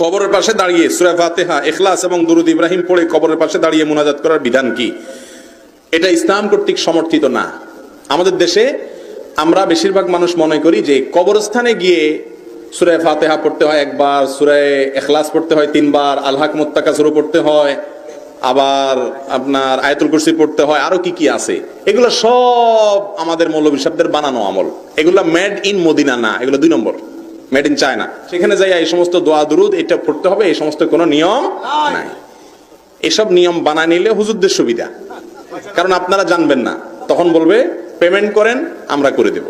কবরের পাশে দাঁড়িয়ে সুরা ফাতেহা এখলাস এবং দুরুদ ইব্রাহিম পড়ে কবরের পাশে দাঁড়িয়ে মোনাজাত করার বিধান কি? এটা ইসলাম কর্তৃক সমর্থিত না। আমাদের দেশে আমরা বেশিরভাগ মানুষ মনে করি যে কবরস্থানে গিয়ে সুরায় ফাতেহা পড়তে হয় একবার সুরায় এখলাস পড়তে হয় তিনবার আল্লাহ মোত্তাকা শুরু পড়তে হয়, আবার আপনার আয়তুল কুরসি পড়তে হয়, আরও কি কি আছে। এগুলো সব আমাদের মৌলবী শব্দের বানানো আমল। এগুলো মেড ইন মদিনা না, এগুলো দুই নম্বর। মেড ইন চায়না সেখানে যাই এই সমস্ত দোয়া দুরুদ এটা পড়তে হবে এই সমস্ত কোনো নিয়ম নাই। এসব নিয়ম বানায় নিলে হুজুরদের সুবিধা। কারণ আপনারা জানবেন না। তখন বলবে পেমেন্ট করেন আমরা করে দেব।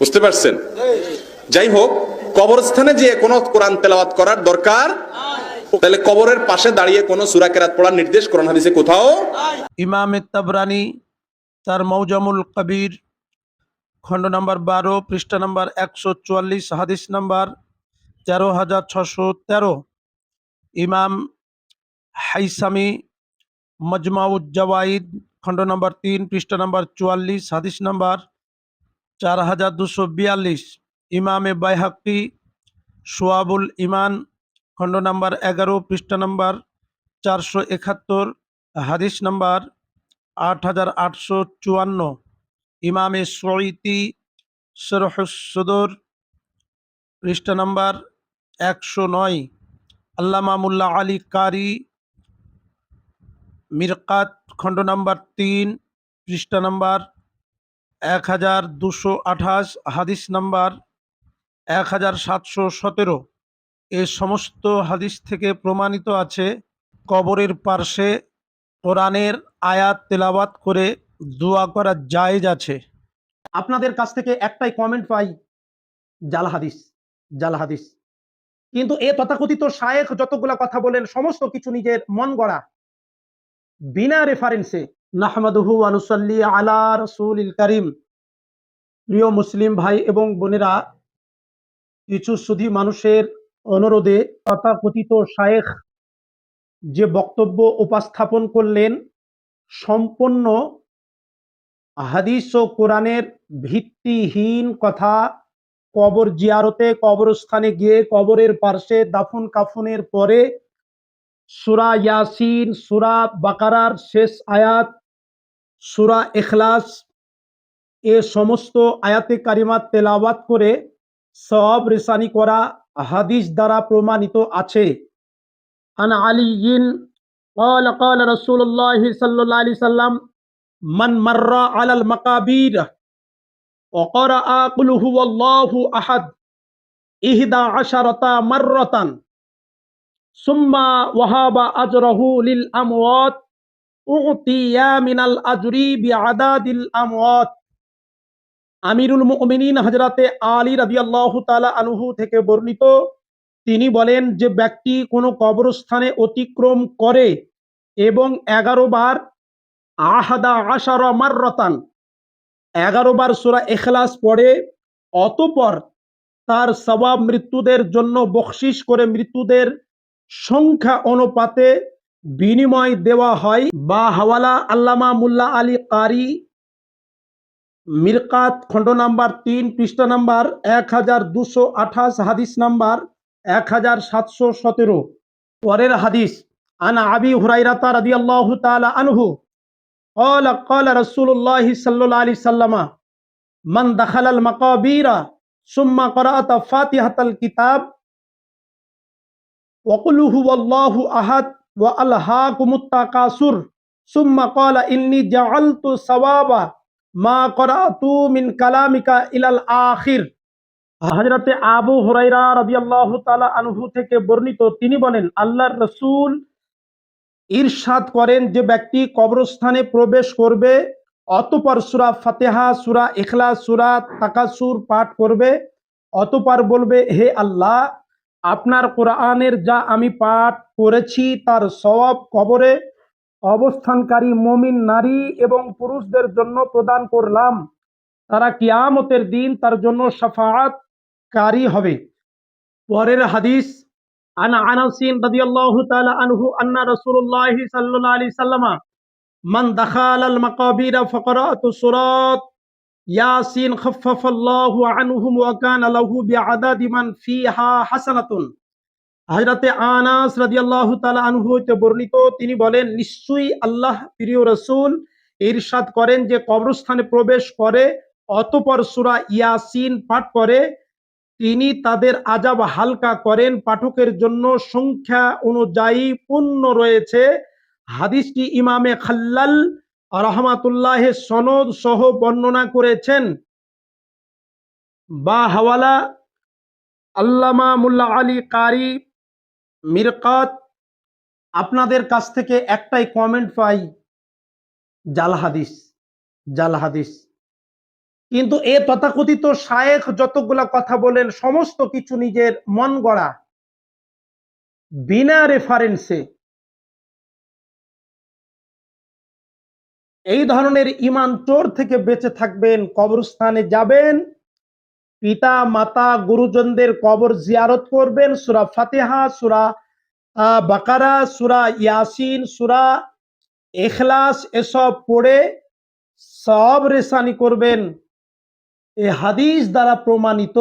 বুঝতে পারছেন? যাই হোক কবরস্থানে যে কোনো কোরআন তেলাওয়াত করার দরকার তাহলে কবরের পাশে দাঁড়িয়ে কোনো সুরা কেরাত পড়ার নির্দেশ কোরআন হাদিসে কোথাও ইমাম তাবরানি তার মৌজামুল কবির খণ্ড নাম্বার বারো, পৃষ্ঠা নাম্বার একশো চুয়াল্লিশ, হাদিস নাম্বার তেরো হাজার ছশো তেরো। ইমাম হাইসামি মজমাউজ্জাওয়াইদ খণ্ড নম্বর তিন, পৃষ্ঠা নম্বর চুয়াল্লিশ, হাদিস নম্বর চার হাজার দুশো বিয়াল্লিশ। ইমামে বাইহাক্কি, সোয়াবুল ইমান, খণ্ড নম্বর এগারো, পৃষ্ঠা নম্বর চারশো একাত্তর, হাদিস নম্বর আট হাজার আটশো চুয়ান্ন। ইমামে সঈতি সরহসদর পৃষ্ঠা নম্বর একশো নয়, আল্লামা মুল্লা আলী কারি, মিরকাত খণ্ড নম্বর তিন, পৃষ্ঠা নম্বর এক হাজার দুশো আঠাশ, হাদিস নম্বর এক হাজার সাতশো সতেরো। এ সমস্ত হাদিস থেকে প্রমাণিত আছে কবরের পার্শ্বে কোরআনের আয়াত তেলাওয়াত করে দোয়া করা জায়েজ আছে। আপনাদের কাছ থেকে একটাই কমেন্ট পাই, জাল হাদিস জাল হাদিস। কিন্তু এ তথাকথিত শায়েখ যতগুলা কথা বলেন, সমস্ত কিছু নিজের মন গড়া। বিনা রেফারেন্সে নাহমাদুহু আনুসাল্লি আলা রসুল করিম। প্রিয় মুসলিম ভাই এবং বোনেরা, কিছু সুধী মানুষের অনুরোধে তথাকথিত শায়েখ যে বক্তব্য উপস্থাপন করলেন, সম্পূর্ণ হাদিস ও কোরআনের ভিত্তিহীন কথা কবর জিয়ারতে কবরস্থানে গিয়ে কবরের পার্শ্বে দাফন কাফনের পরে সুরা ইয়াসিন সুরা বাকারার শেষ আয়াত সুরা এখলাস এ সমস্ত আয়াতে কারিমাত তেলাওয়াত করে সব রেসানি করা হাদিস দ্বারা প্রমাণিত আছে আন আলিয়িন قال قال رسول الله صلى الله عليه وسلم মান মাররা আলাল মাকাবির অকরা আকুলহু আল্লাহু আহাদ, ইহদা আশারতা মাররাতান, সুম্মা ওয়াহাবা আজরহু লিল আমওয়াত, উতিয়া মিনাল আজরি বিআদাদিল আমওয়াত। আমিরুল মুমিনিন হযরতে আলী রাদিয়াল্লাহু তাআলা আনহু থেকে বর্ণিত, তিনি বলেন যে ব্যক্তি কোনো কবরস্থানে অতিক্রম করে এবং এগারো বার আহাদা আশার মাররতান। এগারো বার সুরা এখলাস পড়ে, অতপর তার সবাব মৃত্যুদের জন্য বকশিস করে মৃত্যুদের সংখ্যা অনুপাতে বিনিময় দেওয়া হয়। বা হাওয়ালা আল্লামা মুল্লা আলী কারি, মিরকাত খণ্ড নাম্বার তিন, পৃষ্ঠা নাম্বার এক হাজার দুশো আঠাশ, হাদিস নাম্বার এক হাজার সাতশো সতেরো। পরের হাদিস, আন আবি হুরাইরাতা রাদিয়াল্লাহু তাআলা আনহু قال قال رسول الله صلى الله عليه وسلم من دخل المقابر ثم قرأت فاتحة الكتاب وقل هو الله أحد وألهاكم التكاثر ثم قال إني جعلت ثواب ما قرأت من كلامك إلى الآخر হজরতে আবু হুরাইরা রাদিয়াল্লাহু তাআলা আনহু থেকে বর্ণিত তিনি বলেন আল্লাহর রসূল ইরশাদ করেন যে ব্যক্তি কবরস্থানে প্রবেশ করবে, অতপর সুরা ফাতেহা, সুরা ইখলা সুরা তাকাসুর পাঠ করবে, অতপর বলবে, হে আল্লাহ, আপনার কোরআনের যা আমি পাঠ করেছি তার সব কবরে অবস্থানকারী মমিন নারী এবং পুরুষদের জন্য প্রদান করলাম। তারা কিয়ামতের দিন তার জন্য সাফাআত কারি হবে। পরের হাদিস عن انس رضي الله تعالى عنه ان رسول الله صلى الله عليه وسلم من دخل المقابر فقرأت سورات ياسين خفف الله عنهم وكان له بعدد من فيها حسنة হাজরাতে আনাস রাদিয়াল্লাহু তাআলা আনহু হইতে বর্ণিত তিনি বলেন নিশ্চয়ই আল্লাহ প্রিয় রসুল ইরশাদ করেন যে কবরস্থানে প্রবেশ করে অতপর সূরা ইয়াসিন পাঠ করে তিনি তাদের আজাব হালকা করেন, পাঠকের জন্য সংখ্যা অনুযায়ী পূর্ণ রয়েছে। হাদিসটি ইমামে খাল্লাল রহমাতুল্লাহ সনদ সহ বর্ণনা করেছেন। বা হাওয়ালা আল্লামা মুল্লা আলী কারি মিরকাত, আপনাদের কাছ থেকে একটাই কমেন্ট পাই, জাল হাদিস জাল হাদিস। কিন্তু এ তথাকথিত শায়েখ যতগুলা কথা বলেন, সমস্ত কিছু নিজের মন গড়া। বিনা রেফারেন্সে এই ধরনের ইমান চোর থেকে বেঁচে থাকবেন, কবরস্থানে যাবেন, পিতা, মাতা, গুরুজনদের কবর জিয়ারত করবেন, সুরা ফাতেহা, সুরা বাকারা, সুরা ইয়াসিন, সুরা এখলাস এসব পড়ে সব রেসানি করবেন। এ হাদিস দ্বারা প্রমাণিত